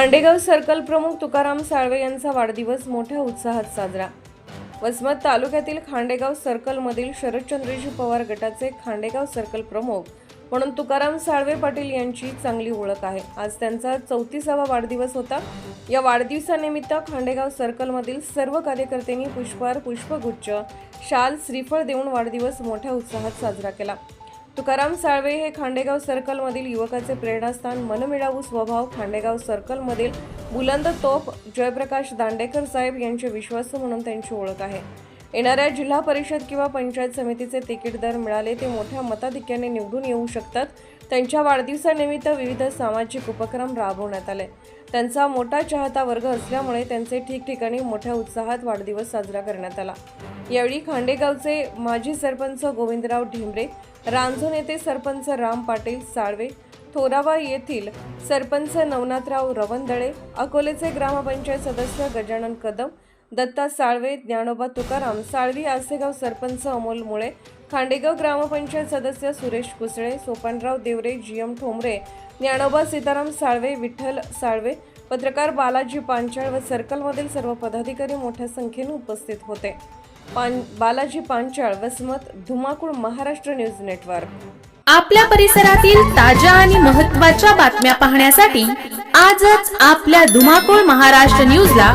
खांडेगाव circle प्रमुख तुकाराम साळवे यांचा वाढदिवस मोठ्या उत्साहात साजरा. वसमत तालुक्यातील खांडेगाव सर्कलमधील शरदचंद्रजी पवार गटाचे खांडेगाव सर्कल प्रमुख म्हणून तुकाराम साळवे पाटील यांची चांगली ओळख आहे. आज त्यांचा चौतीसावा वाढदिवस होता. या वाढदिवसानिमित्त खांडेगाव सर्कलमधील सर्व कार्यकर्त्यांनी पुष्पहार पुष्पगुच्छ शाल श्रीफळ देऊन वाढदिवस मोठ्या उत्साहात साजरा केला. तुकाराम साळवे हे खांडेगाव सर्कलमधील युवकाचे प्रेरणास्थान मनमिळावू स्वभाव खांडेगाव सर्कलमधील बुलंद तोप जयप्रकाश दांडेकर साहेब यांचे विश्वास म्हणून त्यांची ओळख आहे. येणाऱ्या जिल्हा परिषद किंवा पंचायत समितीचे तिकीट दर मिळाले ते मोठ्या मताधिक्याने निवडून येऊ शकतात. त्यांच्या वाढदिवसानिमित्त विविध सामाजिक उपक्रम राबवण्यात आले. त्यांचा मोठा चाहता वर्ग असल्यामुळे त्यांचे ठिकठिकाणी मोठ्या उत्साहात वाढदिवस साजरा करण्यात आला. यावेळी खांडेगावचे माजी सरपंच गोविंदराव ढेंबरे रांझोन येथे सरपंच राम पाटील साळवे थोरावा येथील सरपंच नवनाथराव रवंदळे अकोलेचे ग्रामपंचायत सदस्य गजानन कदम दत्ता साळवे ज्ञानोबा तुकाराम साळवी आसेगाव सरपंच अमोल मुळे खांडेगाव ग्रामपंचायत सदस्य सुरेश कुसळे सोपानराव देवरे जी एम ठोंबरे ज्ञानोबा सीताराम साळवे विठ्ठल साळवे पत्रकार बालाजी पांचाळ व सर्कलमधील सर्व पदाधिकारी मोठ्या संख्येने उपस्थित होते. पान बालाजी पांचाळ वसमत धुमाकूळ महाराष्ट्र न्यूज नेटवर्क. आपल्या परिसरातील ताज्या आणि महत्त्वाच्या बातम्या पाहण्यासाठी आजच आपल्या धुमाकूळ महाराष्ट्र न्यूजला